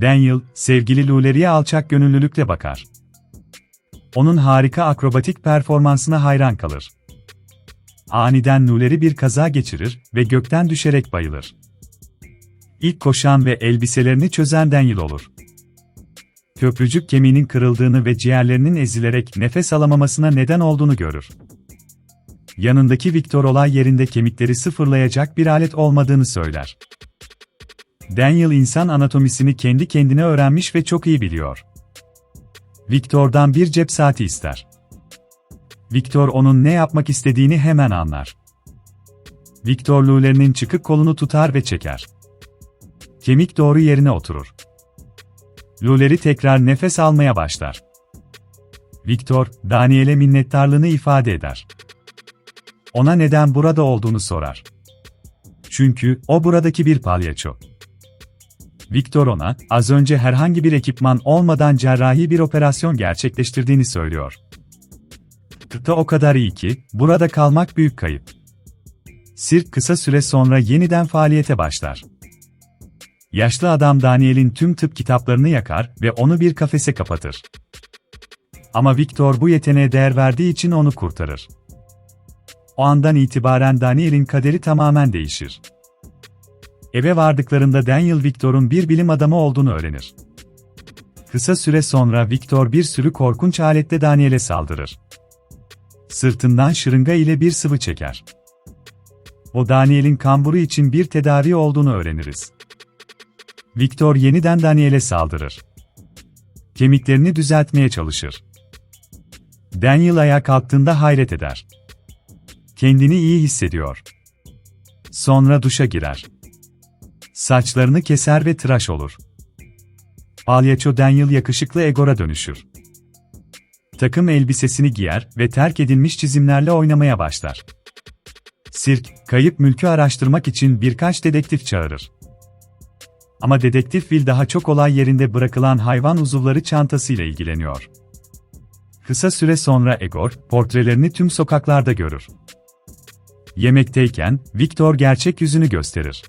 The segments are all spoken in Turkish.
Daniel, sevgili Luleri'ye alçak gönüllülükle bakar. Onun harika akrobatik performansına hayran kalır. Aniden Luleri bir kaza geçirir ve gökten düşerek bayılır. İlk koşan ve elbiselerini çözen Daniel olur. Köprücük kemiğinin kırıldığını ve ciğerlerinin ezilerek nefes alamamasına neden olduğunu görür. Yanındaki Victor olay yerinde kemikleri sıfırlayacak bir alet olmadığını söyler. Daniel insan anatomisini kendi kendine öğrenmiş ve çok iyi biliyor. Victor'dan bir cep saati ister. Victor onun ne yapmak istediğini hemen anlar. Victor Luler'in çıkık kolunu tutar ve çeker. Kemik doğru yerine oturur. Luleri tekrar nefes almaya başlar. Victor, Daniel'e minnettarlığını ifade eder. Ona neden burada olduğunu sorar. Çünkü o buradaki bir palyaço. Victor ona, az önce herhangi bir ekipman olmadan cerrahi bir operasyon gerçekleştirdiğini söylüyor. Tıpta o kadar iyi ki, burada kalmak büyük kayıp. Sirk kısa süre sonra yeniden faaliyete başlar. Yaşlı adam Daniel'in tüm tıp kitaplarını yakar ve onu bir kafese kapatır. Ama Victor bu yeteneğe değer verdiği için onu kurtarır. O andan itibaren Daniel'in kaderi tamamen değişir. Eve vardıklarında Daniel Victor'un bir bilim adamı olduğunu öğrenir. Kısa süre sonra Victor bir sürü korkunç aletle Daniel'e saldırır. Sırtından şırınga ile bir sıvı çeker. O Daniel'in kamburu için bir tedavi olduğunu öğreniriz. Victor yeniden Daniel'e saldırır. Kemiklerini düzeltmeye çalışır. Daniel ayağa kalktığında hayret eder. Kendini iyi hissediyor. Sonra duşa girer. Saçlarını keser ve tıraş olur. Palyaço Daniel yakışıklı Egor'a dönüşür. Takım elbisesini giyer ve terk edilmiş çizimlerle oynamaya başlar. Sirk, kayıp mülkü araştırmak için birkaç dedektif çağırır. Ama dedektif Will daha çok olay yerinde bırakılan hayvan uzuvları çantasıyla ilgileniyor. Kısa süre sonra Egor, portrelerini tüm sokaklarda görür. Yemekteyken, Victor gerçek yüzünü gösterir.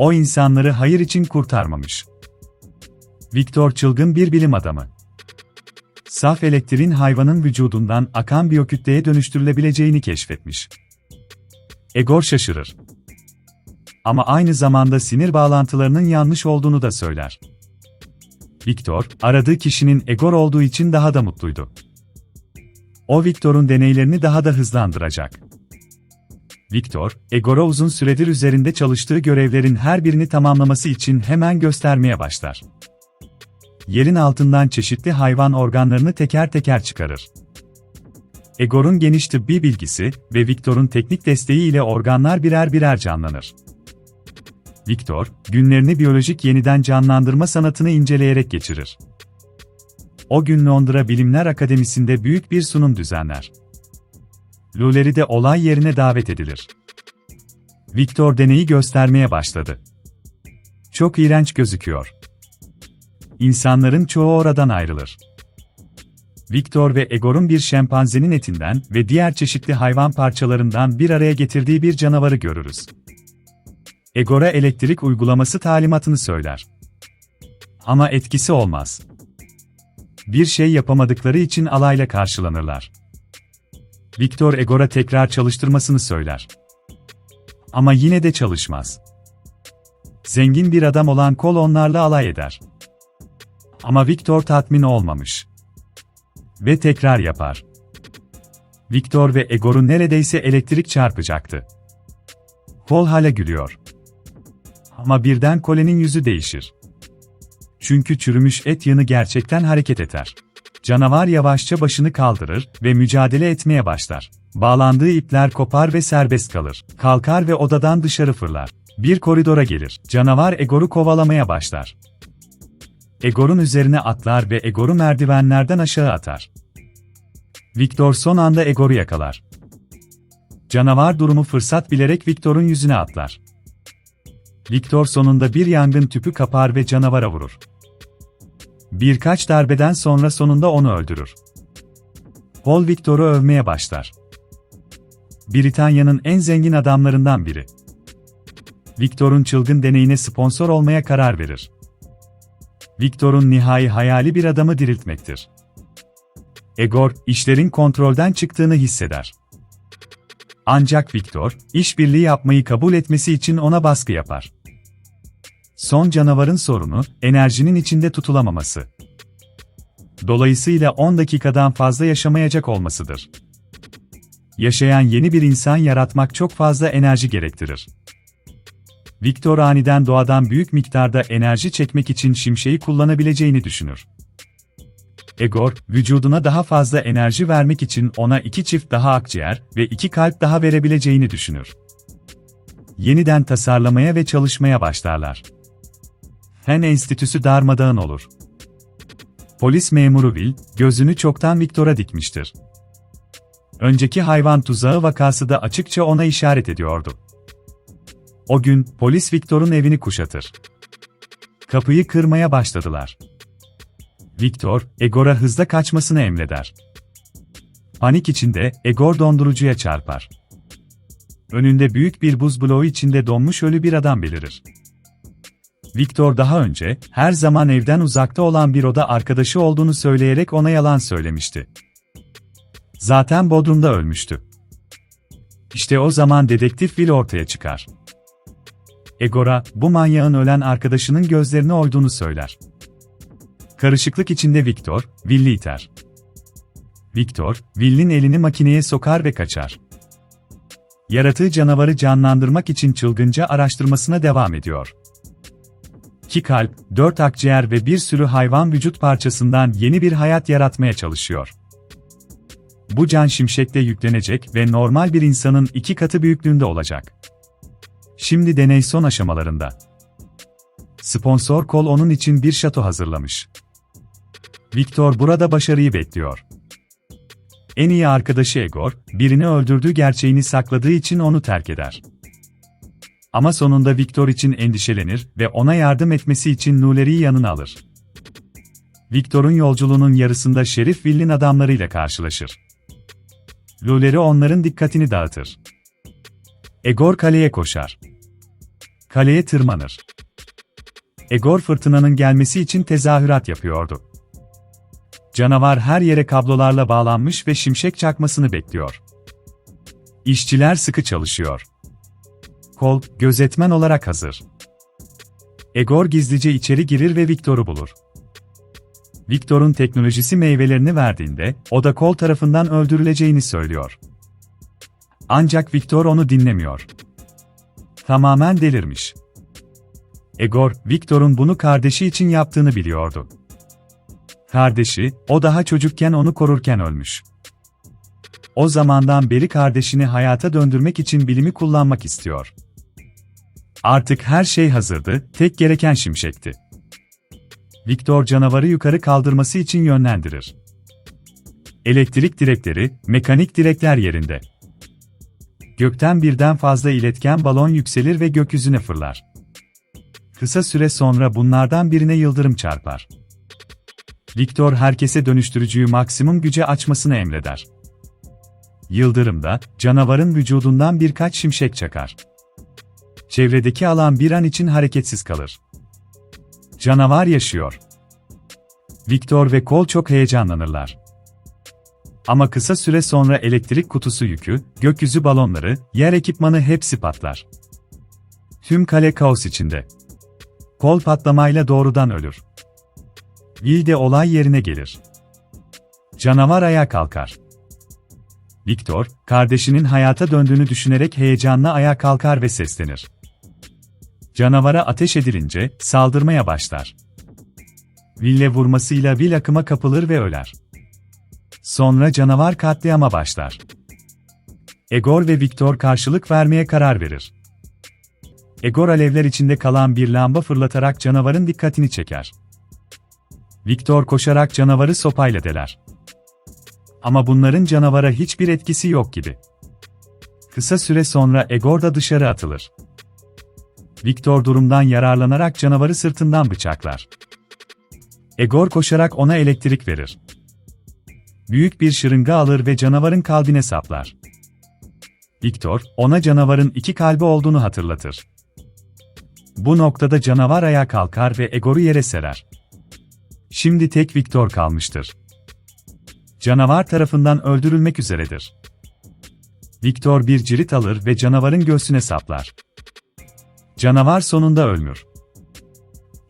O insanları hayır için kurtarmamış. Victor çılgın bir bilim adamı. Saf elektriğin hayvanın vücudundan akan biyokütleye dönüştürülebileceğini keşfetmiş. Egor şaşırır. Ama aynı zamanda sinir bağlantılarının yanlış olduğunu da söyler. Victor, aradığı kişinin Egor olduğu için daha da mutluydu. O Victor'un deneylerini daha da hızlandıracak. Victor, Egor'a uzun süredir üzerinde çalıştığı görevlerin her birini tamamlaması için hemen göstermeye başlar. Yerin altından çeşitli hayvan organlarını teker teker çıkarır. Egor'un geniş tıbbi bilgisi ve Victor'un teknik desteği ile organlar birer birer canlanır. Victor, günlerini biyolojik yeniden canlandırma sanatını inceleyerek geçirir. O gün Londra Bilimler Akademisi'nde büyük bir sunum düzenler. Luleri de olay yerine davet edilir. Victor deneyi göstermeye başladı. Çok iğrenç gözüküyor. İnsanların çoğu oradan ayrılır. Victor ve Egor'un bir şempanzenin etinden ve diğer çeşitli hayvan parçalarından bir araya getirdiği bir canavarı görürüz. Egor'a elektrik uygulaması talimatını söyler. Ama etkisi olmaz. Bir şey yapamadıkları için alayla karşılanırlar. Victor Egor'a tekrar çalıştırmasını söyler. Ama yine de çalışmaz. Zengin bir adam olan Kol onlarla alay eder. Ama Victor tatmin olmamış. Ve tekrar yapar. Victor ve Egor'u neredeyse elektrik çarpacaktı. Kol hala gülüyor. Ama birden Cole'nin yüzü değişir. Çünkü çürümüş et yanı gerçekten hareket eder. Canavar yavaşça başını kaldırır ve mücadele etmeye başlar. Bağlandığı ipler kopar ve serbest kalır. Kalkar ve odadan dışarı fırlar. Bir koridora gelir. Canavar Egor'u kovalamaya başlar. Egor'un üzerine atlar ve Egor'u merdivenlerden aşağı atar. Victor son anda Egor'u yakalar. Canavar durumu fırsat bilerek Victor'un yüzüne atlar. Victor sonunda bir yangın tüpü kapar ve canavara vurur. Birkaç darbeden sonra sonunda onu öldürür. Paul Victor'u övmeye başlar. Britanya'nın en zengin adamlarından biri. Victor'un çılgın deneyine sponsor olmaya karar verir. Victor'un nihai hayali bir adamı diriltmektir. Egor, işlerin kontrolden çıktığını hisseder. Ancak Victor, işbirliği yapmayı kabul etmesi için ona baskı yapar. Son canavarın sorunu, enerjinin içinde tutulamaması. Dolayısıyla 10 dakikadan fazla yaşamayacak olmasıdır. Yaşayan yeni bir insan yaratmak çok fazla enerji gerektirir. Victor aniden doğadan büyük miktarda enerji çekmek için şimşeği kullanabileceğini düşünür. Egor, vücuduna daha fazla enerji vermek için ona iki çift daha akciğer ve iki kalp daha verebileceğini düşünür. Yeniden tasarlamaya ve çalışmaya başlarlar. Fen Enstitüsü darmadağın olur. Polis memuru Will, gözünü çoktan Victor'a dikmiştir. Önceki hayvan tuzağı vakası da açıkça ona işaret ediyordu. O gün, polis Victor'un evini kuşatır. Kapıyı kırmaya başladılar. Victor, Egor'a hızla kaçmasını emreder. Panik içinde, Egor dondurucuya çarpar. Önünde büyük bir buz bloğu içinde donmuş ölü bir adam belirir. Victor daha önce, her zaman evden uzakta olan bir oda arkadaşı olduğunu söyleyerek ona yalan söylemişti. Zaten Bodrum'da ölmüştü. İşte o zaman dedektif Will ortaya çıkar. Egor'a, bu manyağın ölen arkadaşının gözlerini oyduğunu söyler. Karışıklık içinde Victor, Will'i iter. Victor, Will'in elini makineye sokar ve kaçar. Yaratığı canavarı canlandırmak için çılgınca araştırmasına devam ediyor. İki kalp, dört akciğer ve bir sürü hayvan vücut parçasından yeni bir hayat yaratmaya çalışıyor. Bu can şimşekle yüklenecek ve normal bir insanın iki katı büyüklüğünde olacak. Şimdi deney son aşamalarında. Sponsor kol onun için bir şato hazırlamış. Victor burada başarıyı bekliyor. En iyi arkadaşı Egor, birini öldürdüğü gerçeğini sakladığı için onu terk eder. Ama sonunda Victor için endişelenir ve ona yardım etmesi için Nuleri'yi yanına alır. Victor'un yolculuğunun yarısında Şerif Will'in adamlarıyla karşılaşır. Luleri onların dikkatini dağıtır. Egor kaleye koşar. Kaleye tırmanır. Egor fırtınanın gelmesi için tezahürat yapıyordu. Canavar her yere kablolarla bağlanmış ve şimşek çakmasını bekliyor. İşçiler sıkı çalışıyor. Kol, gözetmen olarak hazır. Egor gizlice içeri girir ve Victor'u bulur. Victor'un teknolojisi meyvelerini verdiğinde, o da Kol tarafından öldürüleceğini söylüyor. Ancak Victor onu dinlemiyor. Tamamen delirmiş. Egor, Victor'un bunu kardeşi için yaptığını biliyordu. Kardeşi, o daha çocukken onu korurken ölmüş. O zamandan beri kardeşini hayata döndürmek için bilimi kullanmak istiyor. Artık her şey hazırdı, tek gereken şimşekti. Victor canavarı yukarı kaldırması için yönlendirir. Elektrik direkleri, mekanik direkler yerinde. Gökten birden fazla iletken balon yükselir ve gökyüzüne fırlar. Kısa süre sonra bunlardan birine yıldırım çarpar. Victor herkese dönüştürücüyü maksimum güce açmasını emreder. Yıldırımda, canavarın vücudundan birkaç şimşek çakar. Çevredeki alan bir an için hareketsiz kalır. Canavar yaşıyor. Victor ve Cole çok heyecanlanırlar. Ama kısa süre sonra elektrik kutusu yükü, gökyüzü balonları, yer ekipmanı hepsi patlar. Tüm kale kaos içinde. Kol patlamayla doğrudan ölür. Will de olay yerine gelir. Canavar ayağa kalkar. Victor, kardeşinin hayata döndüğünü düşünerek heyecanla ayağa kalkar ve seslenir. Canavara ateş edilince, saldırmaya başlar. Will'e vurmasıyla Will akıma kapılır ve öler. Sonra canavar katliama başlar. Egor ve Victor karşılık vermeye karar verir. Egor alevler içinde kalan bir lamba fırlatarak canavarın dikkatini çeker. Victor koşarak canavarı sopayla deler. Ama bunların canavara hiçbir etkisi yok gibi. Kısa süre sonra Egor da dışarı atılır. Victor durumdan yararlanarak canavarı sırtından bıçaklar. Egor koşarak ona elektrik verir. Büyük bir şırınga alır ve canavarın kalbine saplar. Victor, ona canavarın iki kalbi olduğunu hatırlatır. Bu noktada canavar ayağa kalkar ve Egor'u yere serer. Şimdi tek Victor kalmıştır. Canavar tarafından öldürülmek üzeredir. Victor bir cirit alır ve canavarın göğsüne saplar. Canavar sonunda ölmür.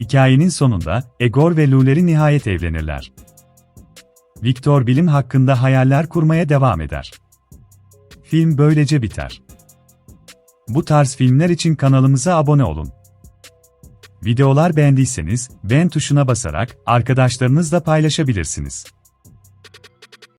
Hikayenin sonunda, Egor ve Luleri nihayet evlenirler. Victor bilim hakkında hayaller kurmaya devam eder. Film böylece biter. Bu tarz filmler için kanalımıza abone olun. Videolar beğendiyseniz, beğen tuşuna basarak arkadaşlarınızla paylaşabilirsiniz.